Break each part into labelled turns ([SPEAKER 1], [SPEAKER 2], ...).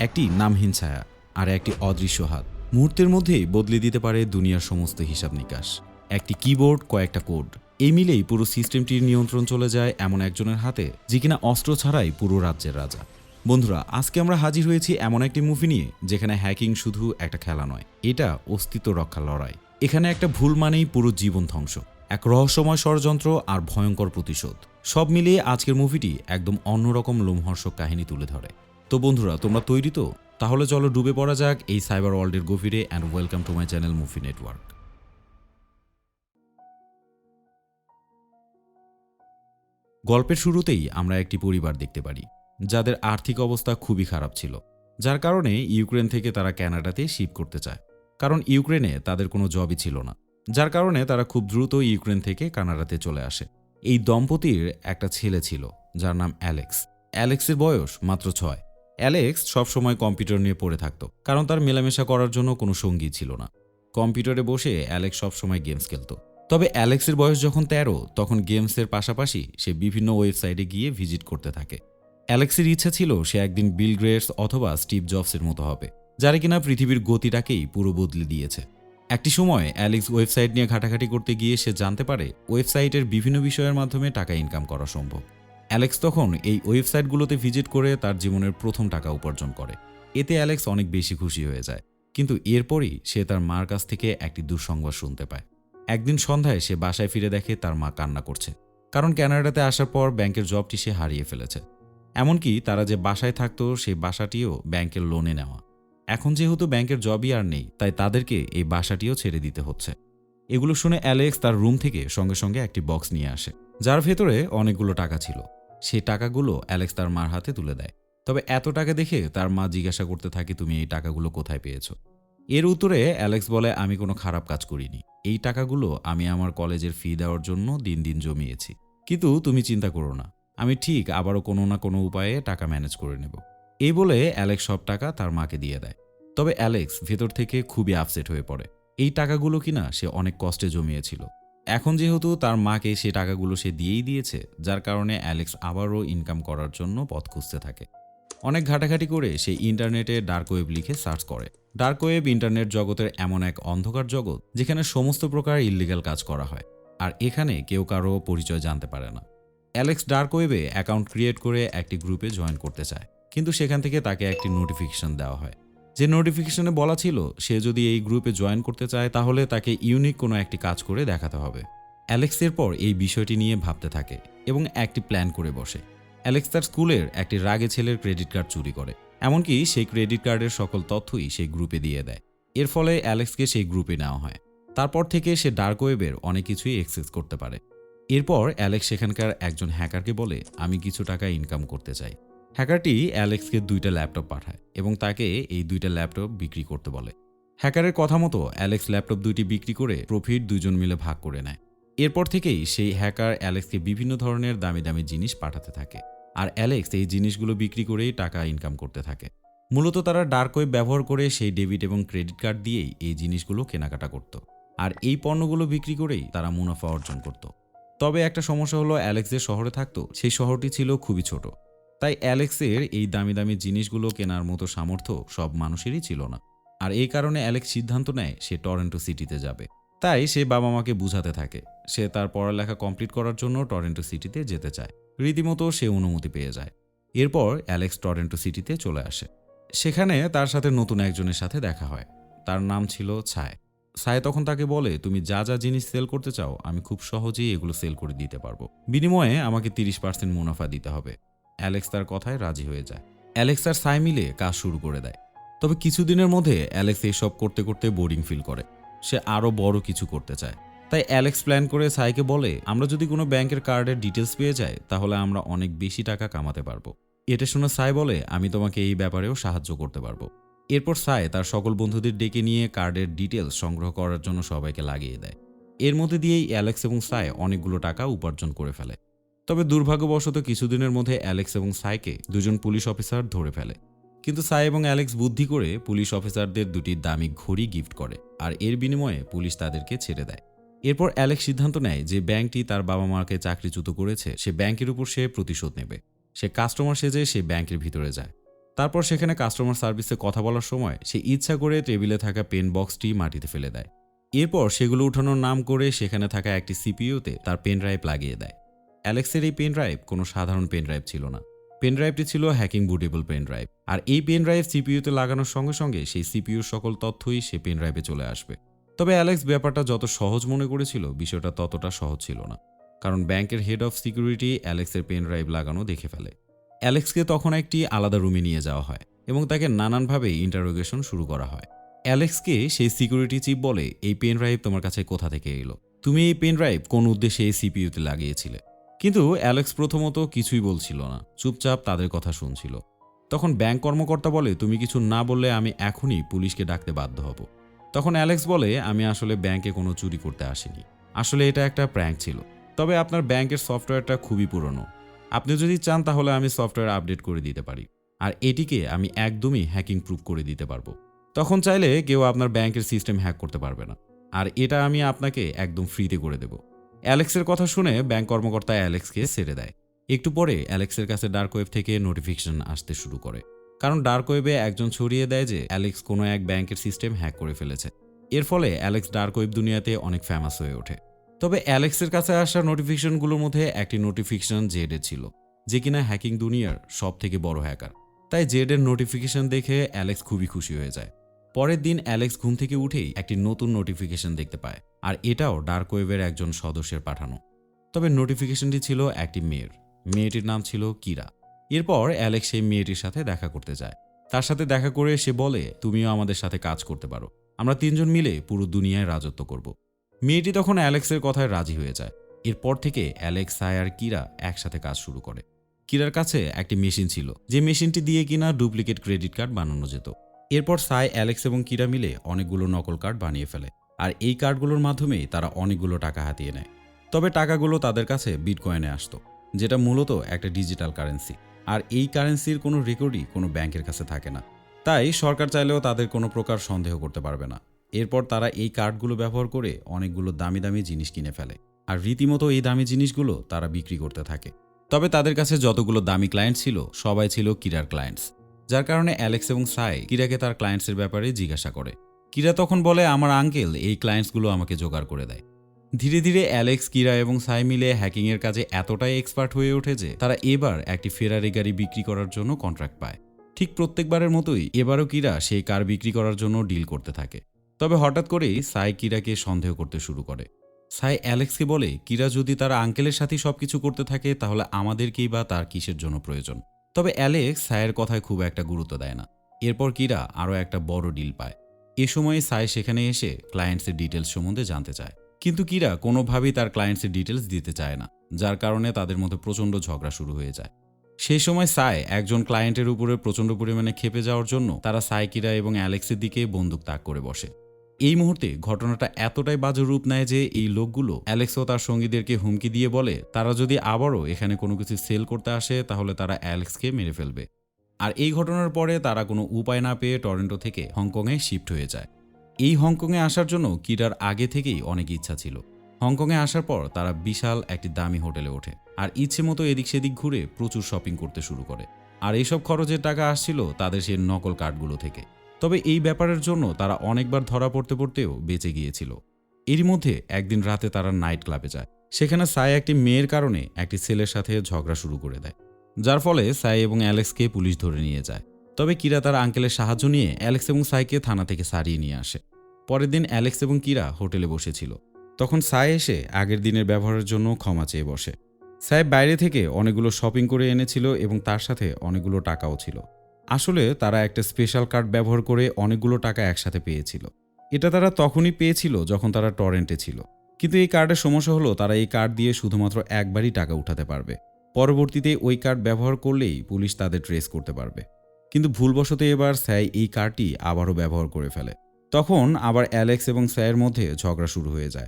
[SPEAKER 1] একটি নামহীন ছায়া আর একটি অদৃশ্য হাত। মুহূর্তের মধ্যেই বদলে দিতে পারে দুনিয়ার সমস্ত হিসাব নিকাশ। একটি কিবোর্ড, কয়েকটা কোড। এই মিলেই পুরো সিস্টেমটির নিয়ন্ত্রণ চলে যায় এমন একজনের হাতে, যে কিনা অস্ত্র ছাড়াই পুরো রাজ্যের রাজা। বন্ধুরা, আজকে আমরা হাজির হয়েছি এমন একটি মুভি নিয়ে, যেখানে হ্যাকিং শুধু একটা খেলা নয়, এটা অস্তিত্ব রক্ষা লড়াই। এখানে একটা ভুল মানেই পুরো জীবন ধ্বংস, এক রহস্যময় ষড়যন্ত্র আর ভয়ঙ্কর প্রতিশোধ। সব মিলিয়ে আজকের মুভিটি একদম অন্যরকম লোমহর্ষক কাহিনী তুলে ধরে। তো বন্ধুরা, তোমরা তৈরি তো? তাহলে চলো ডুবে পড়া যাক এই সাইবার ওয়ার্ল্ডের গভীরে and welcome to my channel movie network গল্পের শুরুতেই আমরা একটি পরিবার দেখতে পারি, যাদের আর্থিক অবস্থা খুবই খারাপ ছিল, যার কারণে ইউক্রেন থেকে তারা ক্যানাডাতে শিপ করতে চায়। কারণ ইউক্রেনে তাদের কোনো জবই ছিল না, যার কারণে তারা খুব দ্রুত ইউক্রেন থেকে কানাডাতে চলে আসে। এই দম্পতির একটা ছেলে ছিল, যার নাম অ্যালেক্স। অ্যালেক্সের বয়স মাত্র ছয়। অ্যালেক্স সবসময় কম্পিউটার নিয়ে পড়ে থাকতো, কারণ তার মেলামেশা করার জন্য কোনো সঙ্গী ছিল না। কম্পিউটারে বসে অ্যালেক্স সবসময় গেমস খেলতো। তবে অ্যালেক্সের বয়স যখন তেরো, তখন গেমসের পাশাপাশি সে বিভিন্ন ওয়েবসাইটে গিয়ে ভিজিট করতে থাকে। অ্যালেক্সের ইচ্ছা ছিল সে একদিন বিল গ্রেটস অথবা স্টিভ জবসের মতো হবে, যারা কিনা পৃথিবীর গতিটাকেই পুরো বদলে দিয়েছে। একটি সময় অ্যালেক্স ওয়েবসাইট নিয়ে ঘাটাঘাটি করতে গিয়ে সে জানতে পারে, ওয়েবসাইটের বিভিন্ন বিষয়ের মাধ্যমে টাকা ইনকাম করা সম্ভব। অ্যালেক্স তখন এই ওয়েবসাইটগুলোতে ভিজিট করে তার জীবনের প্রথম টাকা উপার্জন করে। এতে অ্যালেক্স অনেক বেশি খুশি হয়ে যায়। কিন্তু এরপরই সে তার মার কাছ থেকে একটি দুঃসংবাদ শুনতে পায়। একদিন সন্ধ্যায় সে বাসায় ফিরে দেখে তার মা কান্না করছে। কারণ ক্যানাডাতে আসার পর ব্যাংকের জবটি সে হারিয়ে ফেলেছে। এমনকি তারা যে বাসায় থাকতো, সেই বাসাটিও ব্যাংকের লোনে নেওয়া। এখন যেহেতু ব্যাংকের জবই আর নেই, তাই তাদেরকে এই বাসাটিও ছেড়ে দিতে হচ্ছে। এগুলো শুনে অ্যালেক্স তার রুম থেকে সঙ্গে সঙ্গে একটি বক্স নিয়ে আসে, যার ভেতরে অনেকগুলো টাকা ছিল। সেই টাকাগুলো অ্যালেক্স তার মার হাতে তুলে দেয়। তবে এত টাকা দেখে তার মা জিজ্ঞাসা করতে থাকে, তুমি এই টাকাগুলো কোথায় পেয়েছ? এর উত্তরে অ্যালেক্স বলে, আমি কোনো খারাপ কাজ করিনি। এই টাকাগুলো আমি আমার কলেজের ফি দেওয়ার জন্য দিন দিন জমিয়েছি। কিন্তু তুমি চিন্তা করো না, আমি ঠিক আবারও কোনো না কোনো উপায়ে টাকা ম্যানেজ করে নেব। এই বলে অ্যালেক্স সব টাকা তার মাকে দিয়ে দেয়। তবে অ্যালেক্স ভেতর থেকে খুবই আপসেট হয়ে পড়ে। এই টাকাগুলো কিনা সে অনেক কষ্টে জমিয়েছিল। এখন যেহেতু তার মাকে সে টাকাগুলো সে দিয়েই দিয়েছে, যার কারণে অ্যালেক্স আবারও ইনকাম করার জন্য পথ খুঁজতে থাকে। অনেক ঘাটাঘাটি করে সে ইন্টারনেটে ডার্ক ওয়েব লিখে সার্চ করে। ডার্ক ওয়েব ইন্টারনেট জগতের এমন এক অন্ধকার জগৎ, যেখানে সমস্ত প্রকার ইল্লিগাল কাজ করা হয়, আর এখানে কেউ কারও পরিচয় জানতে পারে না। অ্যালেক্স ডার্ক ওয়েবে অ্যাকাউন্ট ক্রিয়েট করে একটি গ্রুপে জয়েন করতে চায়, কিন্তু সেখান থেকে তাকে একটি নোটিফিকেশন দেওয়া হয়। যে নোটিফিকেশনে বলা ছিল, সে যদি এই গ্রুপে জয়েন করতে চায়, তাহলে তাকে ইউনিক কোনো একটি কাজ করে দেখাতে হবে। অ্যালেক্সের পর এই বিষয়টি নিয়ে ভাবতে থাকে এবং একটি প্ল্যান করে বসে। অ্যালেক্স তার স্কুলের একটি রাগে ছেলের ক্রেডিট কার্ড চুরি করে। এমনকি সেই ক্রেডিট কার্ডের সকল তথ্যই সেই গ্রুপে দিয়ে দেয়। এর ফলে অ্যালেক্সকে সেই গ্রুপে নেওয়া হয়। তারপর থেকে সে ডার্ক ওয়েবের অনেক কিছুই এক্সেস করতে পারে। এরপর অ্যালেক্স সেখানকার একজন হ্যাকারকে বলে, আমি কিছু টাকা ইনকাম করতে চাই। হ্যাকারটি অ্যালেক্সকে দুইটা ল্যাপটপ পাঠায় এবং তাকে এই দুইটা ল্যাপটপ বিক্রি করতে বলে। হ্যাকারের কথা মতো অ্যালেক্স ল্যাপটপ দুইটি বিক্রি করে প্রফিট দুজন মিলে ভাগ করে নেয়। এরপর থেকেই সেই হ্যাকার অ্যালেক্সকে বিভিন্ন ধরনের দামি দামি জিনিস পাঠাতে থাকে আর অ্যালেক্স এই জিনিসগুলো বিক্রি করেই টাকা ইনকাম করতে থাকে। মূলত তারা ডার্ক ওয়েব ব্যবহার করে সেই ডেবিট এবং ক্রেডিট কার্ড দিয়েই এই জিনিসগুলো কেনাকাটা করত আর এই পণ্যগুলো বিক্রি করেই তারা মুনাফা অর্জন করত। তবে একটা সমস্যা হলো অ্যালেক্স যে শহরে থাকতো, সেই শহরটি ছিল খুবই ছোট। তাই অ্যালেক্সের এই দামি দামি জিনিসগুলো কেনার মতো সামর্থ্য সব মানুষেরই ছিল না। আর এই কারণে অ্যালেক্স সিদ্ধান্ত নেয় সে টরেন্টো সিটিতে যাবে। তাই সে বাবা মাকে বুঝাতে থাকে। সে তার পড়ালেখা কমপ্লিট করার জন্য টরেন্টো সিটিতে যেতে চায়। রীতিমতো সে অনুমতি পেয়ে যায়। এরপর অ্যালেক্স টরেন্টো সিটিতে চলে আসে। সেখানে তার সাথে নতুন একজনের সাথে দেখা হয়। তার নাম ছিল ছায়। ছায় তখন তাকে বলে, তুমি যা যা জিনিস সেল করতে চাও, আমি খুব সহজেই এগুলো সেল করে দিতে পারব। বিনিময়ে আমাকে তিরিশ পার্সেন্ট মুনাফা দিতে হবে। অ্যালেক্স তার কথায় রাজি হয়ে যায়। অ্যালেক্স আর সাই মিলে কাজ শুরু করে দেয়। তবে কিছুদিনের মধ্যে অ্যালেক্স এইসব করতে করতে বোরিং ফিল করে। সে আরও বড় কিছু করতে চায়। তাই অ্যালেক্স প্ল্যান করে সাইকে বলে, আমরা যদি কোনো ব্যাংকের কার্ডের ডিটেলস পেয়ে যাই, তাহলে আমরা অনেক বেশি টাকা কামাতে পারব। এটা শুনে সাই বলে, আমি তোমাকে এই ব্যাপারেও সাহায্য করতে পারব। এরপর সাই তার সকল বন্ধুদের ডেকে নিয়ে কার্ডের ডিটেলস সংগ্রহ করার জন্য সবাইকে লাগিয়ে দেয়। এর মধ্যে দিয়েই অ্যালেক্স এবং সাই অনেকগুলো টাকা উপার্জন করে ফেলে। তবে দুর্ভাগ্যবশত কিছুদিনের মধ্যে অ্যালেক্স এবং সাইকে দুজন পুলিশ অফিসার ধরে ফেলে। কিন্তু সাই এবং অ্যালেক্স বুদ্ধি করে পুলিশ অফিসারদের দুটি দামি ঘড়ি গিফট করে আর এর বিনিময়ে পুলিশ তাদেরকে ছেড়ে দেয়। এরপর অ্যালেক্স সিদ্ধান্ত নেয় যে ব্যাংকটি তার বাবা মাকে চাকরিচ্যুত করেছে, সে ব্যাংকের উপর সে প্রতিশোধ নেবে। সে কাস্টমার সেজে সে ব্যাংকের ভিতরে যায়। তারপর সেখানে কাস্টমার সার্ভিসে কথা বলার সময় সে ইচ্ছা করে টেবিলে থাকা পেন বক্সটি মাটিতে ফেলে দেয়। এরপর সেগুলো উঠানোর নাম করে সেখানে থাকা একটি সিপিইউতে তার পেন ড্রাইভ লাগিয়ে দেয়। অ্যালেক্সের এই পেন ড্রাইভ কোনো সাধারণ পেন ড্রাইভ ছিল না। পেন ড্রাইভটি ছিল হ্যাকিং বুটেবল পেন ড্রাইভ আর এই পেন ড্রাইভ সিপিইউতে লাগানোর সঙ্গে সঙ্গে সেই সিপিইউর সকল তথ্যই সে পেন ড্রাইভে চলে আসবে। তবে অ্যালেক্স ব্যাপারটা যত সহজ মনে করেছিল, বিষয়টা ততটা সহজ ছিল না। কারণ ব্যাংকের হেড অফ সিকিউরিটি অ্যালেক্সের পেন ড্রাইভ লাগানো দেখে ফেলে। অ্যালেক্সকে তখন একটি আলাদা রুমে নিয়ে যাওয়া হয় এবং তাকে নানানভাবে ইন্টারোগেশন শুরু করা হয়। অ্যালেক্সকে সেই সিকিউরিটি চিফ বলে, এই পেন ড্রাইভ তোমার কাছে কোথা থেকে এলো? তুমি এই পেন ড্রাইভ কোন উদ্দেশ্যে এই সিপিইউতে লাগিয়েছিলে? কিন্তু অ্যালেক্স প্রথমত কিছুই বলছিল না, চুপচাপ তাদের কথা শুনছিল। তখন ব্যাংক কর্মকর্তা বলে, তুমি কিছু না বললে আমি এখনই পুলিশকে ডাকতে বাধ্য হব। তখন অ্যালেক্স বলে, আমি আসলে ব্যাংকে কোনো চুরি করতে আসিনি। আসলে এটা একটা প্র্যাঙ্ক ছিল। তবে আপনার ব্যাংকের সফটওয়্যারটা খুবই পুরনো। আপনি যদি চান তাহলে আমি সফটওয়্যার আপডেট করে দিতে পারি। আর এটিকে আমি একদমই হ্যাকিং প্রুফ করে দিতে পারব। তখন চাইলে কেউ আপনার ব্যাংকের সিস্টেম হ্যাক করতে পারবে না। আর এটা আমি আপনাকে একদম ফ্রিতে করে দেব। অ্যালেক্সের কথা শুনে ব্যাংক কর্মকর্তা অ্যালেক্সকে ছেড়ে দেয়। একটু পরে অ্যালেক্সের কাছে ডার্ক ওয়েব থেকে নোটিফিকেশন আসতে শুরু করে। কারণ ডার্ক ওয়েবে একজন ছড়িয়ে দেয় যে অ্যালেক্স কোনো এক ব্যাংকের সিস্টেম হ্যাক করে ফেলেছে। এর ফলে অ্যালেক্স ডার্ক ওয়েব দুনিয়াতে অনেক ফেমাস হয়ে ওঠে। তবে অ্যালেক্সের কাছে আসা নোটিফিকেশনগুলোর মধ্যে একটি নোটিফিকেশন জেডে ছিল, যে কিনা হ্যাকিং দুনিয়ার সব থেকে বড় হ্যাকার। তাই জেডের নোটিফিকেশন দেখে অ্যালেক্স খুবই খুশি হয়ে যায়। পরের দিন অ্যালেক্স ঘুম থেকে উঠেই একটি নতুন নোটিফিকেশন দেখতে পায়, আর এটাও ডার্ক ওয়েবের একজন সদস্যের পাঠানো। তবে নোটিফিকেশনটি ছিল একটি মেয়ের। মেয়েটির নাম ছিল কিরা। এরপর অ্যালেক্স সেই মেয়েটির সাথে দেখা করতে যায়। তার সাথে দেখা করে সে বলে, তুমিও আমাদের সাথে কাজ করতে পারো। আমরা তিনজন মিলে পুরো দুনিয়ায় রাজত্ব করব। মেয়েটি তখন অ্যালেক্সের কথায় রাজি হয়ে যায়। এরপর থেকে অ্যালেক্স, সাই আর কিরা একসাথে কাজ শুরু করে। কিরার কাছে একটি মেশিন ছিল, যে মেশিনটি দিয়ে কিনা ডুপ্লিকেট ক্রেডিট কার্ড বানানো যেত। এরপর সাই, অ্যালেক্স এবং কিরা মিলে অনেকগুলো নকল কার্ড বানিয়ে ফেলে। আর এই কার্ডগুলোর মাধ্যমেই তারা অনেকগুলো টাকা হাতিয়ে নেয়। তবে টাকাগুলো তাদের কাছে বিটকয়েনে আসতো, যেটা মূলত একটা ডিজিটাল কারেন্সি। আর এই কারেন্সির কোনো রেকর্ডই কোনো ব্যাংকের কাছে থাকে না। তাই সরকার চাইলেও তাদের কোনো প্রকার সন্দেহ করতে পারবে না। এরপর তারা এই কার্ডগুলো ব্যবহার করে অনেকগুলো দামি দামি জিনিস কিনে ফেলে। আর রীতিমতো এই দামি জিনিসগুলো তারা বিক্রি করতে থাকে। তবে তাদের কাছে যতগুলো দামি ক্লায়েন্ট ছিল, সবাই ছিল কিরার ক্লায়েন্টস যার কারণে অ্যালেক্স এবং সাই কিরাকে তার ক্লায়েন্টসের ব্যাপারে জিজ্ঞাসা করে। কিরা তখন বলে, আমার আঙ্কেল এই ক্লায়েন্টসগুলো আমাকে জোগাড় করে দেয়। ধীরে ধীরে অ্যালেক্স, কিরা এবং সাই মিলে হ্যাকিংয়ের কাজে এতটাই এক্সপার্ট হয়ে ওঠে যে তারা এবার একটি ফেরারি গাড়ি বিক্রি করার জন্য কন্ট্রাক্ট পায়। ঠিক প্রত্যেকবারের মতোই এবারও কিরা সেই কার বিক্রি করার জন্য ডিল করতে থাকে। তবে হঠাৎ করেই সাই কিরাকে সন্দেহ করতে শুরু করে। সাই অ্যালেক্সকে বলে, কিরা যদি তার আঙ্কেলের সাথে সবকিছু করতে থাকে, তাহলে আমাদেরকেই বা তার কিসের জন্য প্রয়োজন? তবে অ্যালেক্স সায়ের কথায় খুব একটা গুরুত্ব দেয় না। এরপর কিরা আরও একটা বড় ডিল পায়। এ সময়ে সাই সেখানে এসে ক্লায়েন্টসের ডিটেলস সম্বন্ধে জানতে চায়। কিন্তু কিরা কোনোভাবেই তার ক্লায়েন্টসের ডিটেলস দিতে চায় না, যার কারণে তাদের মধ্যে প্রচণ্ড ঝগড়া শুরু হয়ে যায়। সেই সময় সাই একজন ক্লায়েন্টের উপরে প্রচণ্ড পরিমাণে খেপে যাওয়ার জন্য তারা সাইকিরা এবং অ্যালেক্সের দিকে বন্দুক তাক করে বসে। এই মুহূর্তে ঘটনাটা এতটাই বাজে রূপ নেয় যে এই লোকগুলো অ্যালেক্স ও তার সঙ্গীদেরকে হুমকি দিয়ে বলে, তারা যদি আবারও এখানে কোনো কিছু সেল করতে আসে, তাহলে তারা অ্যালেক্সকে মেরে ফেলবে। আর এই ঘটনার পরে তারা কোনো উপায় না পেয়ে টরেন্টো থেকে হংকংয়ে শিফট হয়ে যায়। এই হংকংয়ে আসার জন্য কিরার আগে থেকেই অনেক ইচ্ছা ছিল। হংকংয়ে আসার পর তারা বিশাল একটি দামি হোটেলে ওঠে আর ইচ্ছে মতো এদিক সেদিক ঘুরে প্রচুর শপিং করতে শুরু করে। আর এইসব খরচের টাকা আসছিল তাদের সেই নকল কার্ডগুলো থেকে। তবে এই ব্যাপারের জন্য তারা অনেকবার ধরা পড়তে পড়তেও বেঁচে গিয়েছিল। এরই মধ্যে একদিন রাতে তারা নাইট ক্লাবে যায়। সেখানে সাই একটি মেয়ের কারণে একটি ছেলের সাথে ঝগড়া শুরু করে দেয়, যার ফলে সাই এবং অ্যালেক্সকে পুলিশ ধরে নিয়ে যায়। তবে কিরা তার আঙ্কেলের সাহায্য নিয়ে অ্যালেক্স এবং সাইকে থানা থেকে সারিয়ে নিয়ে আসে। পরের দিন অ্যালেক্স এবং কিরা হোটেলে বসেছিল। তখন সাই এসে আগের দিনের ব্যবহারের জন্য ক্ষমা চেয়ে বসে। সাই বাইরে থেকে অনেকগুলো শপিং করে এনেছিল এবং তার সাথে অনেকগুলো টাকাও ছিল। আসলে তারা একটা স্পেশাল কার্ড ব্যবহার করে অনেকগুলো টাকা একসাথে পেয়েছিল। এটা তারা তখনই পেয়েছিল যখন তারা টরেন্টে ছিল। কিন্তু এই কার্ডের সমস্যা হলো তারা এই কার্ড দিয়ে শুধুমাত্র একবারই টাকা উঠাতে পারবে। পরবর্তীতে ওই কার্ড ব্যবহার করলেই পুলিশ তাদের ট্রেস করতে পারবে। কিন্তু ভুলবশত এবার স্যাই এই কার্ডটি আবারও ব্যবহার করে ফেলে। তখন আবার অ্যালেক্স এবং স্যায়ের মধ্যে ঝগড়া শুরু হয়ে যায়।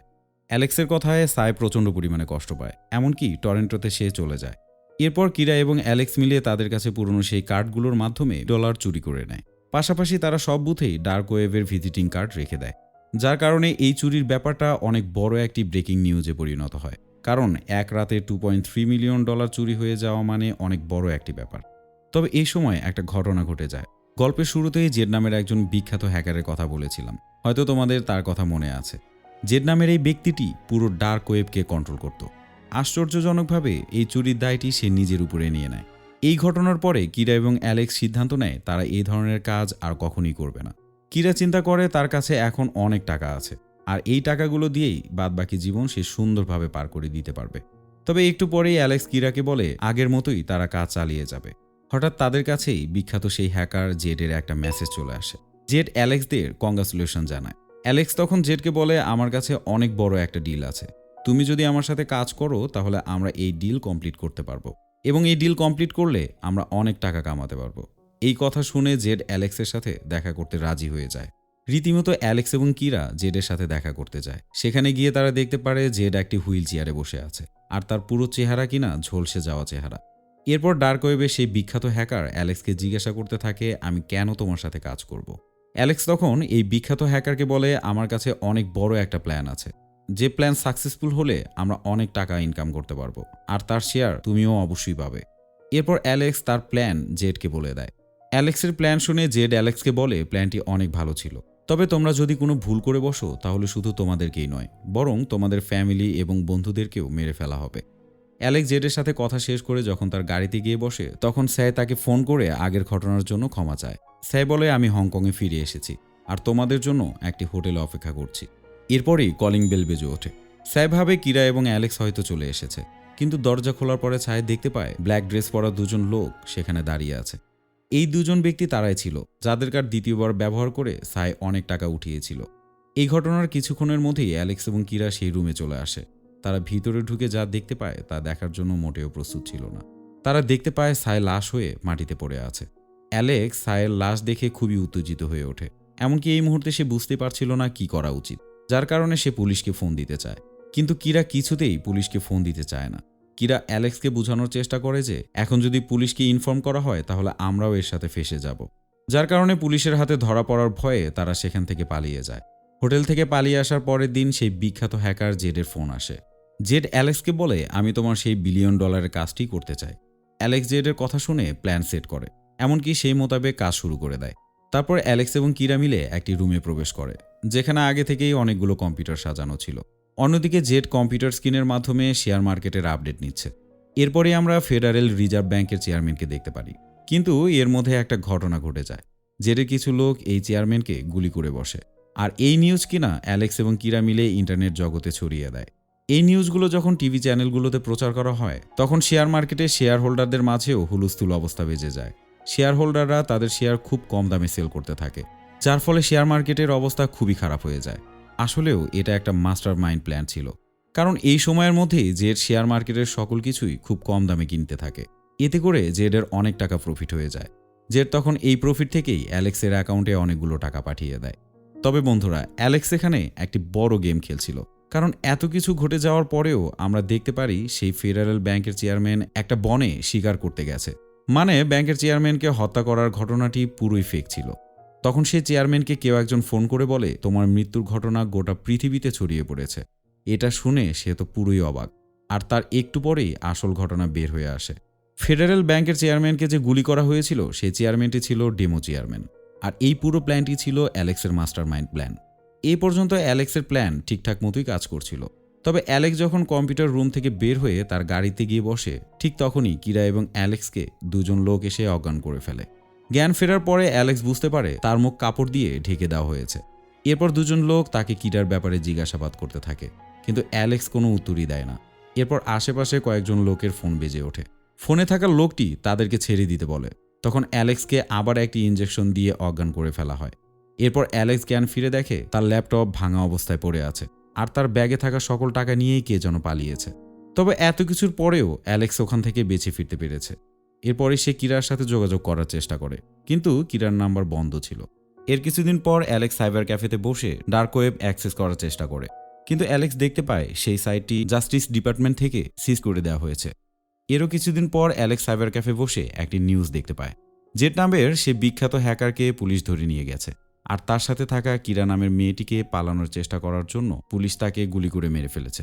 [SPEAKER 1] অ্যালেক্সের কথায় সাই প্রচণ্ড পরিমাণে কষ্ট পায়। এমনকি টরেন্টোতে সে চলে যায়। এরপর কিরা এবং অ্যালেক্স মিলে তাদের কাছে পুরনো সেই কার্ডগুলোর মাধ্যমে ডলার চুরি করে নেয়। পাশাপাশি তারা সব বুথেই ডার্ক ওয়েভের ভিজিটিং কার্ড রেখে দেয়, যার কারণে এই চুরির ব্যাপারটা অনেক বড় একটি ব্রেকিং নিউজে পরিণত হয়। কারণ এক রাতে two point three million dollar চুরি হয়ে যাওয়া মানে অনেক বড় একটি ব্যাপার। তবে এই সময় একটা ঘটনা ঘটে যায়। গল্পের শুরুতেই জেড নামের একজন বিখ্যাত হ্যাকারের কথা বলেছিলাম। হয়তো তোমাদের তার কথা মনে আছে। জেড নামের এই ব্যক্তিটি পুরো ডার্ক ওয়েবকে কন্ট্রোল করত। আশ্চর্যজনকভাবে এই চুরির দায়টি সে নিজের উপরে নিয়ে নেয়। এই ঘটনার পরে কিরা এবং অ্যালেক্স সিদ্ধান্ত নেয়, তারা এই ধরনের কাজ আর কখনই করবে না। কিরা চিন্তা করে, তার কাছে এখন অনেক টাকা আছে, আর এই টাকাগুলো দিয়েই বাদবাকি জীবন সে সুন্দরভাবে পার করে দিতে পারবে। তবে একটু পরেই অ্যালেক্স কিরাকে বলে, আগের মতোই তারা কাজ চালিয়ে যাবে। হঠাৎ তাদের কাছেই বিখ্যাত সেই হ্যাকার জেডের একটা মেসেজ চলে আসে। জেড অ্যালেক্সদের কংগ্রাচুলেশন জানায়। অ্যালেক্স তখন জেডকে বলে, আমার কাছে অনেক বড় একটা ডিল আছে। তুমি যদি আমার সাথে কাজ করো, তাহলে আমরা এই ডিল কমপ্লিট করতে পারব। এবং এই ডিল কমপ্লিট করলে আমরা অনেক টাকা কামাতে পারব। এই কথা শুনে জেড অ্যালেক্সের সাথে দেখা করতে রাজি হয়ে যায়। রীতিমতো অ্যালেক্স এবং কিরা জেডের সাথে দেখা করতে যায়। সেখানে গিয়ে তারা দেখতে পারে জেড একটি হুইল চেয়ারে বসে আছে, আর তার পুরো চেহারা কিনা ঝলসে যাওয়া চেহারা। এরপর ডার্ক ওয়েবে সেই বিখ্যাত হ্যাকার অ্যালেক্সকে জিজ্ঞাসা করতে থাকে, আমি কেন তোমার সাথে কাজ করব? অ্যালেক্স তখন এই বিখ্যাত হ্যাকারকে বলে, আমার কাছে অনেক বড় একটা প্ল্যান আছে। যে প্ল্যান সাকসেসফুল হলে আমরা অনেক টাকা ইনকাম করতে পারব। আর তার শেয়ার তুমিও অবশ্যই পাবে। এরপর অ্যালেক্স তার প্ল্যান জেডকে বলে দেয়। অ্যালেক্সের প্ল্যান শুনে জেড অ্যালেক্সকে বলে প্ল্যানটি অনেক ভালো ছিল। তবে তোমরা যদি কোনো ভুল করে বসো, তাহলে শুধু তোমাদেরকেই নয়, বরং তোমাদের ফ্যামিলি এবং বন্ধুদেরকেও মেরে ফেলা হবে। অ্যালেক্স জেডের সাথে কথা শেষ করে যখন তার গাড়িতে গিয়ে বসে, তখন স্যায় তাকে ফোন করে আগের ঘটনার জন্য ক্ষমা চায়। স্যায় বলে, আমি হংকংয়ে ফিরে এসেছি, আর তোমাদের জন্য একটি হোটেলে অপেক্ষা করছি। এরপরেই কলিং বেল বেজে ওঠে। স্যায় ভাবে কিরা এবং অ্যালেক্স হয়তো চলে এসেছে, কিন্তু দরজা খোলার পরে ছায় দেখতে পায় ব্ল্যাক ড্রেস পরা দুজন লোক সেখানে দাঁড়িয়ে আছে। এই দুজন ব্যক্তি তারাই ছিল, যাদের কার দ্বিতীয়বার ব্যবহার করে সাই অনেক টাকা উঠিয়েছিল। এই ঘটনার কিছুক্ষণের মধ্যেই অ্যালেক্স এবং কিরা সেই রুমে চলে আসে। তারা ভিতরে ঢুকে যা দেখতে পায় তা দেখার জন্য মোটেও প্রস্তুত ছিল না। তারা দেখতে পায় সাই লাশ হয়ে মাটিতে পড়ে আছে। অ্যালেক্স সায়ের লাশ দেখে খুবই উত্তেজিত হয়ে ওঠে, এমনকি এই মুহূর্তে সে বুঝতে পারছিল না কি করা উচিত। যার কারণে সে পুলিশকে ফোন দিতে চায়। কিন্তু কিরা কিছুতেই পুলিশকে ফোন দিতে চায় না। কিরা অ্যালেক্সকে বোঝানোর চেষ্টা করে যে, এখন যদি পুলিশকে ইনফর্ম করা হয়, তাহলে আমরাও এর সাথে ফেসে যাব। যার কারণে পুলিশের হাতে ধরা পড়ার ভয়ে তারা সেখান থেকে পালিয়ে যায়। হোটেল থেকে পালিয়ে আসার পরের দিন সেই বিখ্যাত হ্যাকার জেডের ফোন আসে। জেড অ্যালেক্সকে বলে, আমি তোমার সেই বিলিয়ন ডলারের কাজটি করতে চাই। অ্যালেক্স জেডের কথা শুনে প্ল্যান সেট করে, এমনকি সেই মোতাবেক কাজ শুরু করে দেয়। তারপর অ্যালেক্স এবং কিরা মিলে একটি রুমে প্রবেশ করে। যেখানে আগে থেকেই অনেকগুলো কম্পিউটার সাজানো ছিল। অন্যদিকে জেড কম্পিউটার স্ক্রিনের মাধ্যমে শেয়ার মার্কেটের আপডেট নিচ্ছে। এরপরে আমরা ফেডারেল রিজার্ভ ব্যাংকের চেয়ারম্যানকে দেখতে পারি। কিন্তু এর মধ্যে একটা ঘটনা ঘটে যায়। জেডের কিছু লোক এই চেয়ারম্যানকে গুলি করে বসে। আর এই নিউজ কিনা অ্যালেক্স এবং কিরা মিলে ইন্টারনেট জগতে ছড়িয়ে দেয়। এই নিউজগুলো যখন টিভি চ্যানেলগুলোতে প্রচার করা হয়, তখন শেয়ার মার্কেটে শেয়ার হোল্ডারদের মাঝেও হুলস্থুল অবস্থা বেজে যায়। শেয়ার হোল্ডাররা তাদের শেয়ার খুব কম দামে সেল করতে থাকে। যার ফলে শেয়ার মার্কেটের অবস্থা খুবই খারাপ হয়ে যায়। আসলেও এটা একটা মাস্টার মাইন্ড প্ল্যান ছিল। কারণ এই সময়ের মধ্যেই জেড শেয়ার মার্কেটের সকল কিছুই খুব কম দামে কিনতে থাকে। এতে করে জেডের অনেক টাকা প্রফিট হয়ে যায়। জেড তখন এই প্রফিট থেকেই অ্যালেক্সের অ্যাকাউন্টে অনেকগুলো টাকা পাঠিয়ে দেয়। তবে বন্ধুরা, অ্যালেক্স এখানে একটি বড় গেম খেলছিল। কারণ এত কিছু ঘটে যাওয়ার পরেও আমরা দেখতে পারি সেই ফেডারেল ব্যাংকের চেয়ারম্যান একটা বনে শিকার করতে গেছে। মানে ব্যাংকের চেয়ারম্যানকে হত্যা করার ঘটনাটি পুরোই ফেক ছিল। তখন সে চেয়ারম্যানকে কেউ একজন ফোন করে বলে, তোমার মৃত্যুর ঘটনা গোটা পৃথিবীতে ছড়িয়ে পড়েছে। এটা শুনে সে তো পুরোই অবাক। আর তার একটু পরেই আসল ঘটনা বের হয়ে আসে। ফেডারেল ব্যাংকের চেয়ারম্যানকে যে গুলি করা হয়েছিল, সে চেয়ারম্যানটি ছিল ডেমো চেয়ারম্যান। আর এই পুরো প্ল্যানটি ছিল অ্যালেক্সের মাস্টার মাইন্ড প্ল্যান। এ পর্যন্ত অ্যালেক্সের প্ল্যান ঠিকঠাক মতোই কাজ করছিল। তবে অ্যালেক্স যখন কম্পিউটার রুম থেকে বের হয়ে তার গাড়িতে গিয়ে বসে, ঠিক তখনই কিরা এবং অ্যালেক্সকে দুজন লোক এসে অজ্ঞান করে ফেলে। জ্ঞান ফেরার পরে অ্যালেক্স বুঝতে পারে তার মুখ কাপড় দিয়ে ঢেকে দেওয়া হয়েছে। এরপর দুজন লোক তাকে কিরার ব্যাপারে জিজ্ঞাসাবাদ করতে থাকে, কিন্তু অ্যালেক্স কোনো উত্তরই দেয় না। এরপর আশেপাশে কয়েকজন লোকের ফোন বেজে ওঠে। ফোনে থাকা লোকটি তাদেরকে ছেড়ে দিতে বলে। তখন অ্যালেক্সকে আবার একটি ইঞ্জেকশন দিয়ে অজ্ঞান করে ফেলা হয়। এরপর অ্যালেক্স জ্ঞান ফিরে দেখে তার ল্যাপটপ ভাঙা অবস্থায় পড়ে আছে আর তার ব্যাগে থাকা সকল টাকা নিয়েই কে যেন পালিয়েছে। তবে এত কিছুর পরেও অ্যালেক্স ওখান থেকে বেঁচে ফিরতে পেরেছে। এরপরে সে কিরার সাথে যোগাযোগ করার চেষ্টা করে। কিন্তু কিরার নাম্বার বন্ধ ছিল। এর কিছুদিন পর অ্যালেক্স সাইবার ক্যাফেতে বসে ডার্ক ওয়েব অ্যাক্সেস করার চেষ্টা করে। কিন্তু অ্যালেক্স দেখতে পায় সেই সাইটটি জাস্টিস ডিপার্টমেন্ট থেকে সিজ করে দেওয়া হয়েছে। এরও কিছুদিন পর অ্যালেক্স সাইবার ক্যাফে বসে একটি নিউজ দেখতে পায়। জেট নামের সে বিখ্যাত হ্যাকারকে পুলিশ ধরে নিয়ে গেছে। আর তার সাথে থাকা কিরা নামের মেয়েটিকে পালানোর চেষ্টা করার জন্য পুলিশ তাকে গুলি করে মেরে ফেলেছে।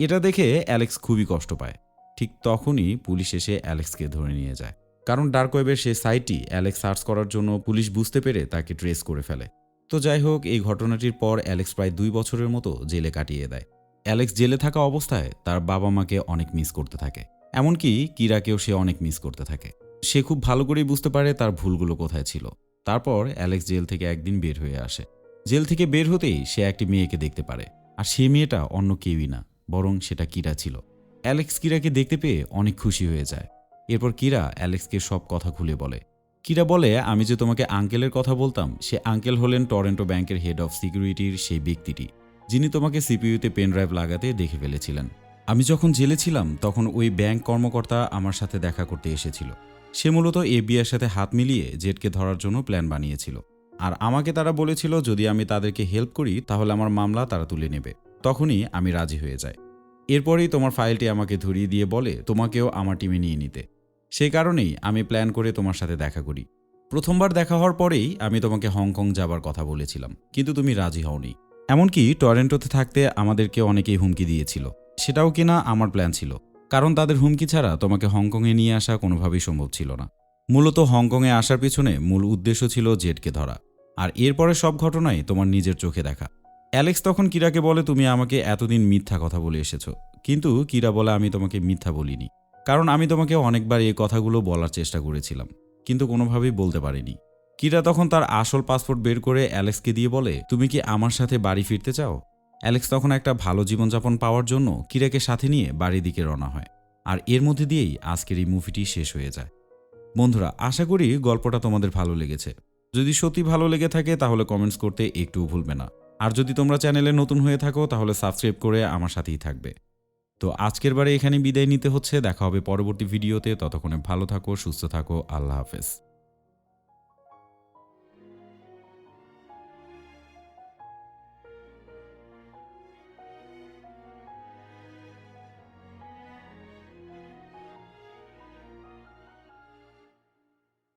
[SPEAKER 1] এটা দেখে অ্যালেক্স খুবই কষ্ট পায়। ঠিক তখনই পুলিশ এসে অ্যালেক্সকে ধরে নিয়ে যায়। কারণ ডার্ক ওয়েবের সেই সাইটটি অ্যালেক্স সার্চ করার জন্য পুলিশ বুঝতে পেরে তাকে ট্রেস করে ফেলে। তো যাই হোক, এই ঘটনাটির পর অ্যালেক্স প্রায় দুই বছরের মতো জেলে কাটিয়ে দেয়। অ্যালেক্স জেলে থাকা অবস্থায় তার বাবা মাকে অনেক মিস করতে থাকে। এমনকি কিরাকেও সে অনেক মিস করতে থাকে। সে খুব ভালো করেই বুঝতে পারে তার ভুলগুলো কোথায় ছিল। তারপর অ্যালেক্স জেল থেকে একদিন বের হয়ে আসে। জেল থেকে বের হতেই সে একটি মেয়েকে দেখতে পারে। আর সে মেয়েটা অন্য কেউই না, বরং সেটা কিরা ছিল। অ্যালেক্স কিরাকে দেখতে পেয়ে অনেক খুশি হয়ে যায়। এরপর কিরা অ্যালেক্সকে সব কথা খুলে বলে। কিরা বলে, আমি যে তোমাকে আঙ্কেলের কথা বলতাম, সে আঙ্কেল হলেন টরেন্টো ব্যাংকের হেড অফ সিকিউরিটির সেই ব্যক্তিটি, যিনি তোমাকে সিপিইউতে পেন ড্রাইভ লাগাতে দেখে ফেলেছিলেন। আমি যখন জেলে ছিলাম, তখন ওই ব্যাংক কর্মকর্তা আমার সাথে দেখা করতে এসেছিল। সে মূলত এফবিআর সাথে হাত মিলিয়ে জেটকে ধরার জন্য প্ল্যান বানিয়েছিল। আর আমাকে তারা বলেছিল, যদি আমি তাদেরকে হেল্প করি, তাহলে আমার মামলা তারা তুলে নেবে। তখনই আমি রাজি হয়ে যাই। এরপরেই তোমার ফাইলটি আমাকে ধরিয়ে দিয়ে বলে, তোমাকেও আমার টিমে নিয়ে নিতে। সেই কারণেই আমি প্ল্যান করে তোমার সাথে দেখা করি। প্রথমবার দেখা হওয়ার পরেই আমি তোমাকে হংকং যাবার কথা বলেছিলাম, কিন্তু তুমি রাজি হওনি। এমনকি টরেন্টোতে থাকতে আমাদেরকে অনেকেই হুমকি দিয়েছিল। সেটাও কিনা আমার প্ল্যান ছিল, কারণ তাদের হুমকি ছাড়া তোমাকে হংকংয়ে নিয়ে আসা কোনোভাবেই সম্ভব ছিল না। মূলত হংকংয়ে আসার পিছনে মূল উদ্দেশ্য ছিল জেটকে ধরা, আর এরপরে সব ঘটনাই তোমার নিজের চোখে দেখা। অ্যালেক্স তখন কিরাকে বলে, তুমি আমাকে এতদিন মিথ্যা কথা বলে এসেছ। কিন্তু কিরা বলে, আমি তোমাকে মিথ্যা বলিনি। কারণ আমি তোমাকে অনেকবার এই কথাগুলো বলার চেষ্টা করেছিলাম, কিন্তু কোনোভাবেই বলতে পারিনি। কিরা তখন তার আসল পাসপোর্ট বের করে অ্যালেক্সকে দিয়ে বলে, তুমি কি আমার সাথে বাড়ি ফিরতে চাও? অ্যালেক্স তখন একটা ভালো জীবনযাপন পাওয়ার জন্য কিরাকে সাথে নিয়ে বাড়ির দিকে রওনা হয়, আর এর মধ্যে দিয়েই আজকের এই মুভিটি শেষ হয়ে যায়। বন্ধুরা, আশা করি গল্পটা তোমাদের ভালো লেগেছে। যদি সত্যি ভালো লেগে থাকে, তাহলে কমেন্টস করতে একটুও ভুলবে না। আর যদি তোমরা চ্যানেলে নতুন হয়ে থাকো, তাহলে সাবস্ক্রাইব করে আমার সাথেই থাকবে। তো আজকের বারে এখানে বিদায় নিতে হচ্ছে। দেখা হবে পরবর্তী ভিডিওতে। ততক্ষণে ভালো থাকো, সুস্থ থাকো। আল্লাহ হাফেজ।